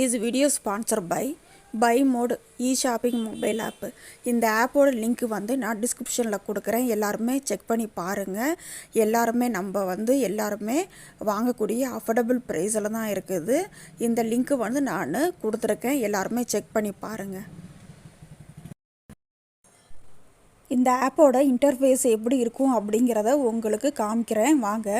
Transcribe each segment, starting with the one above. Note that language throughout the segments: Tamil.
This video sponsor by buy mod e shopping mobile app இந்த ஆப்போட லிங்க் வந்து நான் டிஸ்கிரிப்ஷனில் கொடுக்குறேன். எல்லாருமே செக் பண்ணி பாருங்கள் எல்லாருமே நம்ம வந்து எல்லாருமே வாங்கக்கூடிய அஃபோர்டபுள் ப்ரைஸில் தான் இருக்குது. இந்த லிங்க்கு வந்து நான் கொடுத்துருக்கேன். எல்லாருமே செக் பண்ணி பாருங்கள் இந்த ஆப்போட இன்டர்ஃபேஸ் எப்படி இருக்கும் அப்படிங்கிறத உங்களுக்கு காமிக்கிறேன். வாங்க.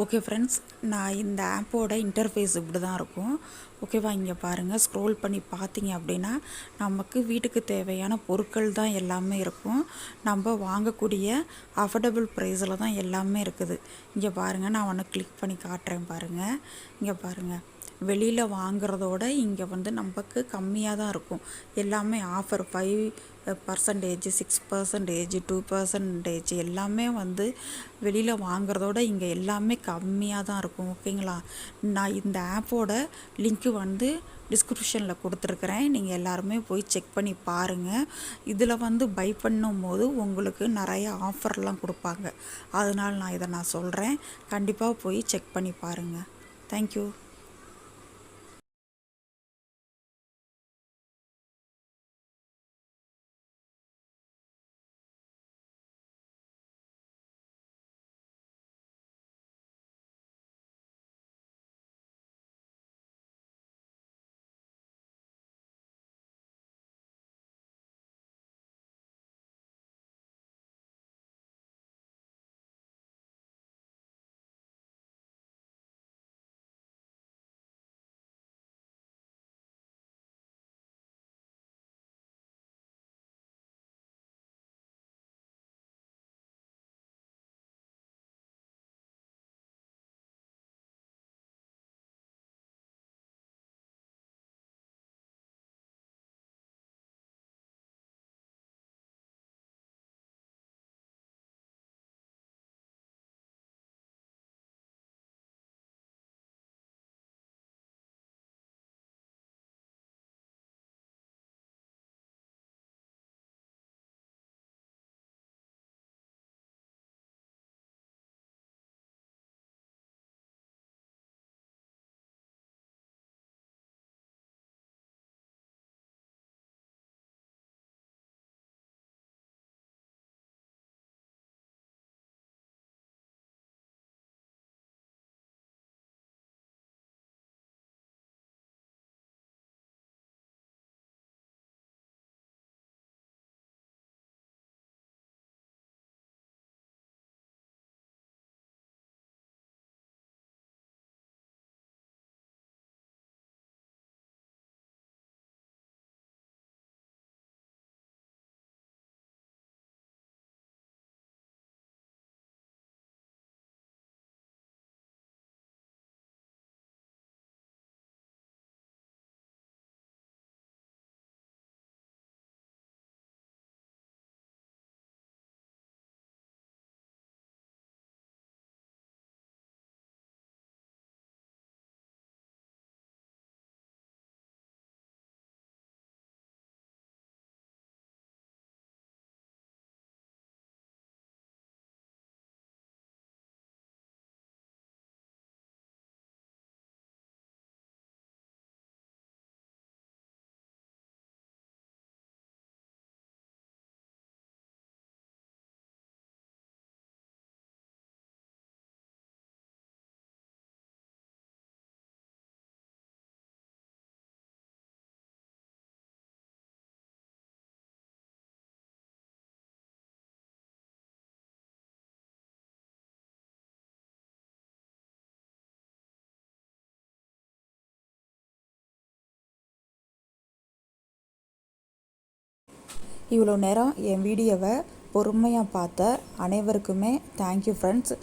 ஓகே ஃப்ரெண்ட்ஸ் நான் இந்த ஆப்போட இன்டர்ஃபேஸ் இப்படி தான் இருக்கும். ஓகேவா இங்கே பாருங்கள் ஸ்க்ரோல் பண்ணி பார்த்தீங்க அப்படின்னா நமக்கு வீட்டுக்கு தேவையான பொருட்கள் தான் எல்லாமே இருக்கும். நம்ம வாங்கக்கூடிய அஃபோர்டபுள் ப்ரைஸில் தான் எல்லாமே இருக்குது. இங்கே பாருங்கள் நான் ஒன்று கிளிக் பண்ணி காட்டுறேன் பாருங்கள் இங்கே பாருங்கள் வெளியில் வாங்குறதோட இங்கே வந்து நமக்கு கம்மியாக தான் இருக்கும். எல்லாமே offer five percentage six percentage two percentage எல்லாமே வந்து வெளியில் வாங்குறதோட இங்கே எல்லாமே கம்மியாக தான் இருக்கும் ஓகேங்களா நான் இந்த ஆப்போட லிங்க்கு வந்து டிஸ்கிரிப்ஷனில் கொடுத்துருக்குறேன். நீங்கள் எல்லாருமே போய் செக் பண்ணி பாருங்கள் இதில் வந்து பை பண்ணும் போது உங்களுக்கு நிறைய ஆஃபர்லாம் கொடுப்பாங்க. அதனால் நான் இதை நான் சொல்கிறேன் கண்டிப்பாக போய் செக் பண்ணி பாருங்கள் தேங்க்யூ இவ்வளோ நேரம் என் வீடியோவை பொறுமையாக பார்த்த அனைவருக்குமே தேங்க்யூ ஃப்ரெண்ட்ஸ்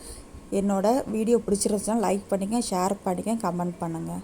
என்னோடய வீடியோ பிடிச்சிருந்துச்சுன்னா லைக் பண்ணுங்கள் ஷேர் பண்ணுங்கள் கமெண்ட் பண்ணுங்கள்